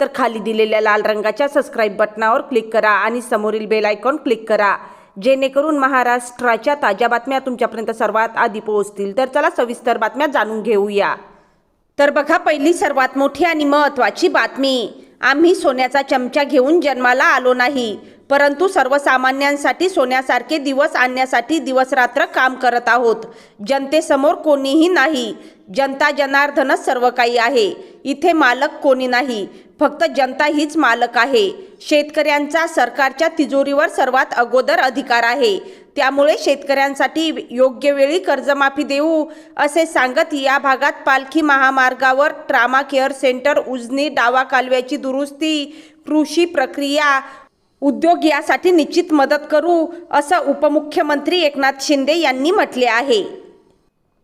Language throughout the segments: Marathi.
तर खाली दिलेल्या लाल रंगाच्या सबस्क्राईब बटनावर क्लिक करा आणि समोरील बेल आयकॉन क्लिक करा. जेणेकरून महाराष्ट्राच्या ताज्या बातम्या तुमच्यापर्यंत सर्वात आधी पोहोचतील. तर चला सविस्तर बातम्या जाणून घेऊया. तर बघा पहिली सर्वात मोठी आणि महत्त्वाची बातमी. आम्ही सोन्याचा चमचा घेऊन जन्माला आलो नाही. परंतु सर्वसामान्यांसाठी सोन्यासारखे दिवस आणण्यासाठी दिवसरात्र काम करत आहोत. जनतेसमोर कोणीही नाही. जनता जनार्दनच सर्व काही आहे. इथे मालक कोणी नाही. फक्त जनता हीच मालक आहे. शेतकऱ्यांचा सरकारच्या तिजोरीवर सर्वात अगोदर अधिकार आहे. त्यामुळे शेतकऱ्यांसाठी योग्य वेळी कर्जमाफी देऊ असे सांगत या भागात पालखी महामार्गावर ट्रामा केअर सेंटर उजनी डावा कालव्याची दुरुस्ती कृषी प्रक्रिया उद्योग यासाठी निश्चित मदत करू असं उपमुख्यमंत्री एकनाथ शिंदे यांनी म्हटले आहे.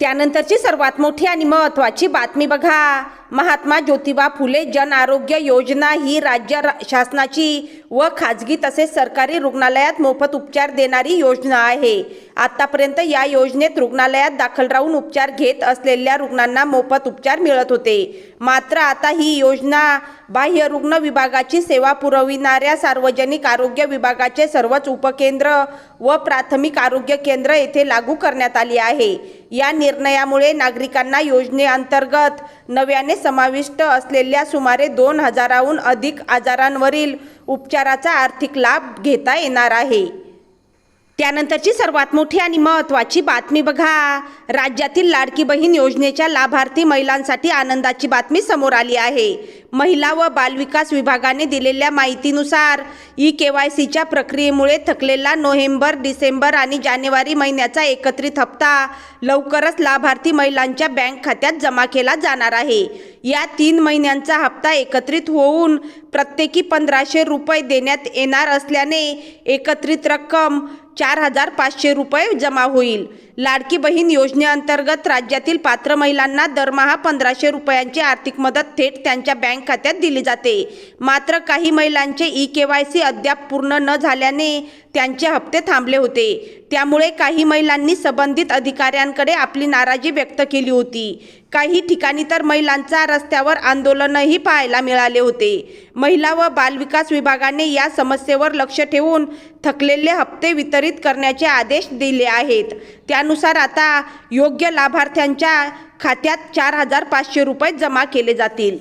त्यानंतरची सर्वात मोठी आणि महत्त्वाची बातमी बघा. महात्मा ज्योतिबा फुले जन आरोग्य योजना ही राज्य शासनाची व खाजगी तसेच सरकारी रुग्णालयात मोफत उपचार देणारी योजना आहे. आतापर्यंत या योजनेत रुग्णालयात दाखल राहून उपचार घेत असलेल्या रुग्णांना मोफत उपचार मिळत होते. मात्र आता ही योजना बाह्य रुग्ण विभागाची सेवा पुरविणाऱ्या सार्वजनिक आरोग्य विभागाचे सर्वच उपकेंद्र व प्राथमिक आरोग्य केंद्र येथे लागू करण्यात आली आहे. या निर्णयामुळे नागरिकांना योजनेअंतर्गत नव्याने समाविष्ट असलेल्या सुमारे दोन हजाराहून अधिक आजारांवरील उपचाराचा आर्थिक लाभ घेता येणार आहे. त्यानंतरची सर्वात मोठी आणि महत्त्वाची बातमी बघा. राज्यातील लाडकी बहीण योजनेच्या लाभार्थी महिलांसाठी आनंदाची बातमी समोर आली आहे. महिला व बालविकास विभागाने दिलेल्या माहितीनुसार ई के वाय सीच्या प्रक्रियेमुळे थकलेला नोव्हेंबर डिसेंबर आणि जानेवारी महिन्याचा एकत्रित हप्ता लवकरच लाभार्थी महिलांच्या बँक खात्यात जमा केला जाणार आहे. या तीन महिन्यांचा हप्ता एकत्रित होऊन प्रत्येकी पंधराशे रुपये देण्यात येणार असल्याने एकत्रित रक्कम चार हजार पाचशे रुपये जमा होईल. लाडकी बहीण योजनेअंतर्गत राज्यातील पात्र महिलांना दरमहा पंधराशे रुपयांची आर्थिक मदत थेट त्यांच्या बँक खात्यात दिली जाते. मात्र काही महिलांचे ई के वाय सी अद्याप पूर्ण न झाल्याने त्यांचे हप्ते थांबले होते. त्यामुळे काही महिलांनी संबंधित अधिकाऱ्यांकडे आपली नाराजी व्यक्त केली होती. काही ठिकाणी तर महिलांचा रस्त्यावर आंदोलनही पाहायला मिळाले होते. महिला व बालविकास विभागाने या समस्येवर लक्ष ठेवून थकलेले हप्ते वितरित करण्याचे आदेश दिले आहेत. त्यानुसार आता योग्य लाभार्थ्यांच्या खात्यात चार हजार पाचशे रुपये जमा केले जातील.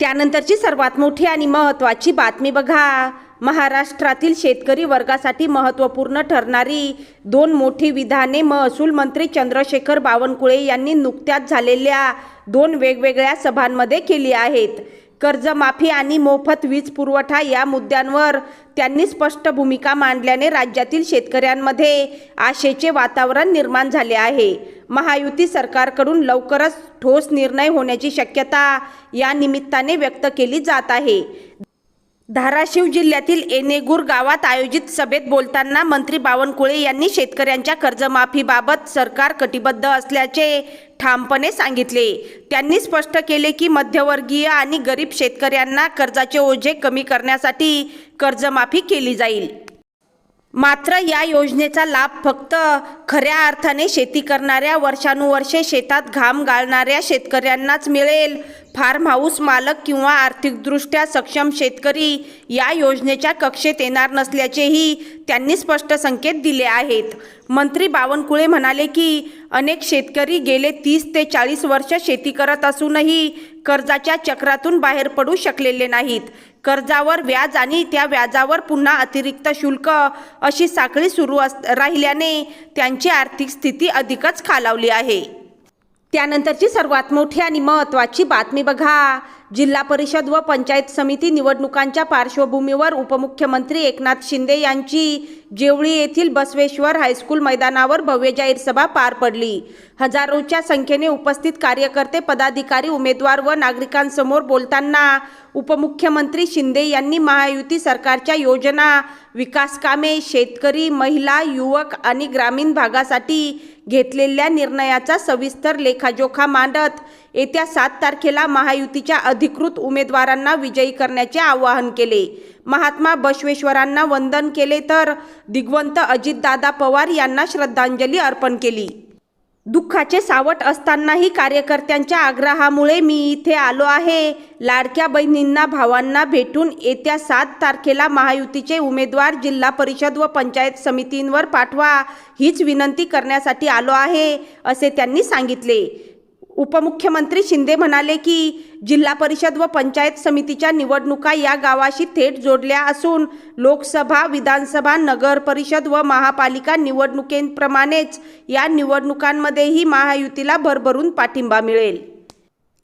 त्यानंतरची सर्वात मोठी आणि महत्त्वाची बातमी बघा. महाराष्ट्रातील शेतकरी वर्गासाठी महत्त्वपूर्ण ठरणारी दोन मोठी विधाने महसूल मंत्री चंद्रशेखर बावनकुळे यांनी नुकत्याच झालेल्या दोन वेगवेगळ्या सभांमध्ये केली आहेत. कर्जमाफी आणि मोफत वीज पुरवठा या मुद्द्यांवर त्यांनी स्पष्ट भूमिका मांडल्याने राज्यातील शेतकऱ्यांमध्ये आशेचे वातावरण निर्माण झाले आहे. महायुती सरकारकडून लवकरच ठोस निर्णय होण्याची शक्यता या निमित्ताने व्यक्त केली जात आहे. धाराशिव जिल्ह्यातील एनेगूर गावात आयोजित सभेत बोलताना मंत्री बावनकुळे यांनी शेतकऱ्यांच्या कर्जमाफीबाबत सरकार कटिबद्ध असल्याचे ठामपणे सांगितले. त्यांनी स्पष्ट केले की मध्यवर्गीय आणि गरीब शेतकऱ्यांना कर्जाचे ओझे कमी करण्यासाठी कर्जमाफी केली जाईल. मात्र या योजनेचा लाभ फक्त खऱ्या अर्थाने शेती करणाऱ्या वर्षानुवर्षे शेतात घाम गाळणाऱ्या शेतकऱ्यांनाच मिळेल फार्म हाऊस मालक किंवा आर्थिकदृष्ट्या सक्षम शेतकरी या योजनेच्या कक्षेत येणार नसल्याचेही त्यांनी स्पष्ट संकेत दिले आहेत. मंत्री बावनकुळे म्हणाले की अनेक शेतकरी गेले तीस ते चाळीस वर्ष शेती करत असूनही कर्जाच्या चक्रातून बाहेर पडू शकलेले नाहीत. कर्जावर व्याज आणि त्या व्याजावर पुन्हा अतिरिक्त शुल्क अशी साखळी सुरू अस राहिल्याने त्यांची आर्थिक स्थिती अधिकच खालावली आहे. त्यानंतरची सर्वात मोठी आणि महत्त्वाची बातमी बघा. जिल्हा परिषद व पंचायत समिती निवडणुकांच्या पार्श्वभूमीवर उपमुख्यमंत्री एकनाथ शिंदे यांची जेवळी येथील बसवेश्वर हायस्कूल मैदानावर भव्य जाहीर सभा पार पडली. हजारोच्या संख्येने उपस्थित कार्यकर्ते पदाधिकारी उमेदवार व नागरिकांसमोर बोलताना उपमुख्यमंत्री शिंदे यांनी महायुती सरकारच्या योजना विकासकामे शेतकरी महिला युवक आणि ग्रामीण भागासाठी घेतलेल्या निर्णयाचा सविस्तर लेखाजोखा मांडत येत्या सात तारखेला महायुतीच्या अधिकृत उमेदवारांना विजयी करण्याचे आवाहन केले. महात्मा बसवेश्वरांना वंदन केले तर दिग्वंत अजितदादा पवार यांना श्रद्धांजली अर्पण केली. दुःखाचे सावट असतानाही कार्यकर्त्यांच्या आग्रहामुळे मी इथे आलो आहे. लाडक्या बहिणींना भावांना भेटून येत्या सात तारखेला महायुतीचे उमेदवार जिल्हा परिषद व पंचायत समितींवर पाठवा हीच विनंती करण्यासाठी आलो आहे असे त्यांनी सांगितले. उपमुख्यमंत्री शिंदे म्हणाले की जिल्हा परिषद व पंचायत समितीच्या निवडणुका या गावाशी थेट जोडल्या असून लोकसभा विधानसभा नगर परिषद व महापालिका निवडणुकींप्रमाणेच या निवडणुकांमध्येही महायुतीला भरभरून पाठिंबा मिळेल.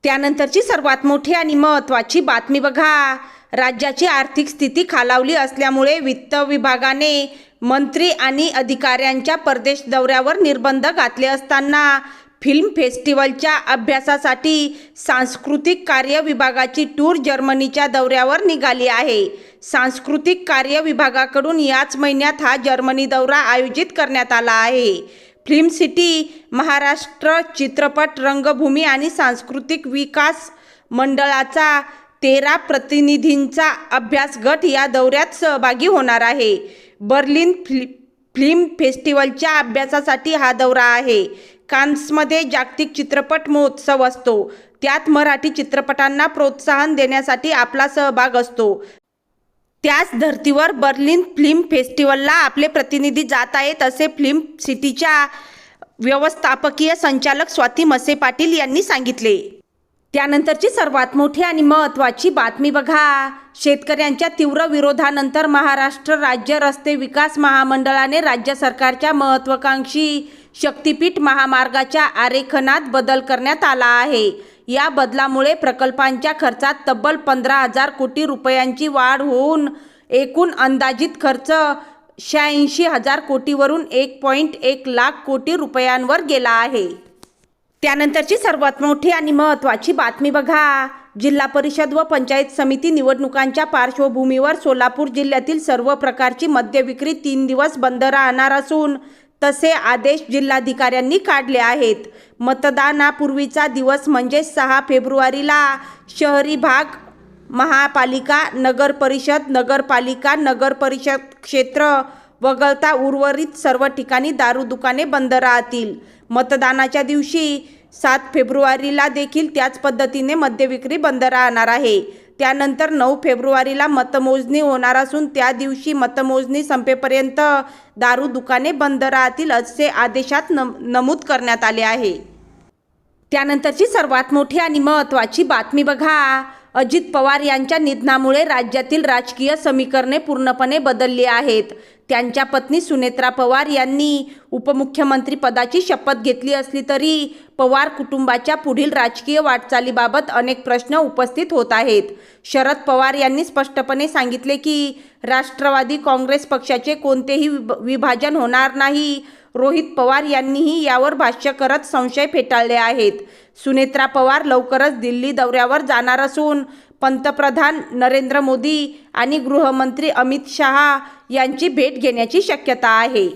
त्यानंतरची सर्वात मोठी आणि महत्त्वाची बातमी बघा. राज्याची आर्थिक स्थिती खालावली असल्यामुळे वित्त विभागाने मंत्री आणि अधिकाऱ्यांच्या परदेश दौऱ्यावर निर्बंध घातले असताना फिल्म फेस्टिवलच्या अभ्यासासाठी सांस्कृतिक कार्य विभागाची टूर जर्मनीच्या दौऱ्यावर निघाली आहे. सांस्कृतिक कार्य विभागाकडून याच महिन्यात हा जर्मनी दौरा आयोजित करण्यात आला आहे. फिल्म सिटी महाराष्ट्र चित्रपट रंगभूमी आणि सांस्कृतिक विकास मंडळाचा तेरा प्रतिनिधींचा अभ्यास गट या दौऱ्यात सहभागी होणार आहे. बर्लिन फिल्म फिल्म फेस्टिवलच्या अभ्यासासाठी हा दौरा आहे. कान्समध्ये जागतिक चित्रपट महोत्सव असतो. त्यात मराठी चित्रपटांना प्रोत्साहन देण्यासाठी आपला सहभाग असतो. त्याच धर्तीवर बर्लिन फिल्म फेस्टिवलला आपले प्रतिनिधी जात आहेत असे फिल्म सिटीच्या व्यवस्थापकीय संचालक स्वाती मसे पाटील यांनी सांगितले. त्यानंतरची सर्वात मोठी आणि महत्त्वाची बातमी बघा. शेतकऱ्यांच्या तीव्र विरोधानंतर महाराष्ट्र राज्य रस्ते विकास महामंडळाने राज्य सरकारच्या महत्त्वाकांक्षी शक्तीपीठ महामार्गाच्या आरेखनात बदल करण्यात आला आहे. या बदलामुळे प्रकल्पांच्या खर्चात तब्बल पंधरा हजार कोटी रुपयांची वाढ होऊन एकूण अंदाजित खर्च शहाऐंशी हजार कोटीवरून एक पॉईंट एक लाख कोटी रुपयांवर गेला आहे. त्यानंतरची सर्वात मोठी आणि महत्त्वाची बातमी बघा. जिल्हा परिषद व पंचायत समिती निवडणुकांच्या पार्श्वभूमीवर सोलापूर जिल्ह्यातील सर्व प्रकारची मद्य विक्री तीन दिवस बंद राहणार असून तसे आदेश जिल्हाधिकाऱ्यांनी काढले आहेत. मतदानापूर्वीचा दिवस म्हणजे सहा फेब्रुवारीला शहरी भाग महापालिका नगर परिषद नगरपालिका नगर परिषद क्षेत्र वगळता उर्वरित सर्व ठिकाणी दारू दुकाने बंद राहतील. मतदानाच्या दिवशी सात फेब्रुवारीला देखील त्याच पद्धतीने मद्यविक्री बंद राहणार आहे. त्यानंतर नऊ फेब्रुवारीला मतमोजणी होणार असून त्या दिवशी मतमोजणी संपेपर्यंत दारू दुकाने बंद राहतील असे आदेशात नम नमूद करण्यात आले आहे. त्यानंतरची सर्वात मोठी आणि महत्त्वाची बातमी बघा. अजित पवार यांच्या निधनामुळे राज्यातील राजकीय समीकरणे पूर्णपणे बदलली आहेत. त्यांच्या पत्नी सुनेत्रा पवार यांनी उपमुख्यमंत्रीपदाची शपथ घेतली असली तरी पवार कुटुंबाच्या पुढील राजकीय वाटचालीबाबत अनेक प्रश्न उपस्थित होत आहेत. शरद पवार यांनी स्पष्टपणे सांगितले की राष्ट्रवादी काँग्रेस पक्षाचे कोणतेही विभ- विभाजन होणार नाही. रोहित पवार यांनीही यावर भाष्य करत संशय फेटाळले आहेत. सुनेत्रा पवार लवकरच दिल्ली दौऱ्यावर जाणार असून पंतप्रधान नरेंद्र मोदी आणि गृहमंत्री अमित शहा यांची भेट घेण्याची शक्यता आहे.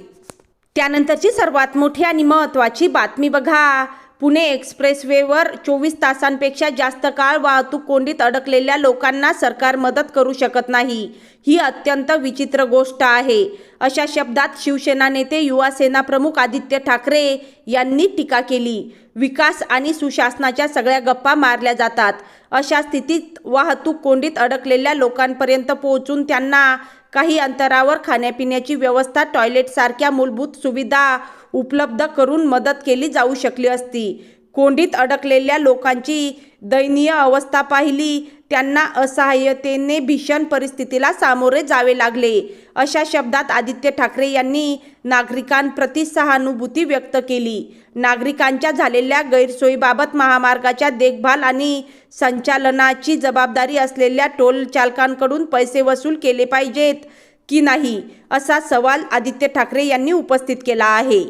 त्यानंतरची सर्वात मोठी आणि महत्त्वाची बातमी बघा. पुणे एक्सप्रेसवेवर चोवीस तासांपेक्षा जास्त काळ वाहतूक कोंडीत अडकलेल्या लोकांना सरकार मदत करू शकत नाही. ही अत्यंत विचित्र गोष्ट आहे. अशा शब्दात शिवसेना नेते युवा सेना प्रमुख आदित्य ठाकरे यांनी टीका केली. विकास आणि सुशासनाच्या सगळ्या गप्पा मारल्या जातात. अशा स्थितीत वाहतूक कोंडीत अडकलेल्या लोकांपर्यंत पोहोचून त्यांना काही अंतरावर खाण्यापिण्याची व्यवस्था टॉयलेटसारख्या मूलभूत सुविधा उपलब्ध करून मदत केली जाऊ शकली असती. कोंडीत अडकलेल्या लोकांची दयनीय अवस्था पाहिली त्यांना असहाय्यतेने भीषण परिस्थितीला सामोरे जावे लागले. अशा शब्दात आदित्य ठाकरे यांनी नागरिकांप्रती सहानुभूती व्यक्त केली. नागरिकांच्या झालेल्या गैरसोयीबाबत महामार्गाच्या देखभाल आणि संचालनाची जबाबदारी असलेल्या टोल चालकांकडून पैसे वसूल केले पाहिजेत की नाही असा सवाल आदित्य ठाकरे यांनी उपस्थित केला आहे.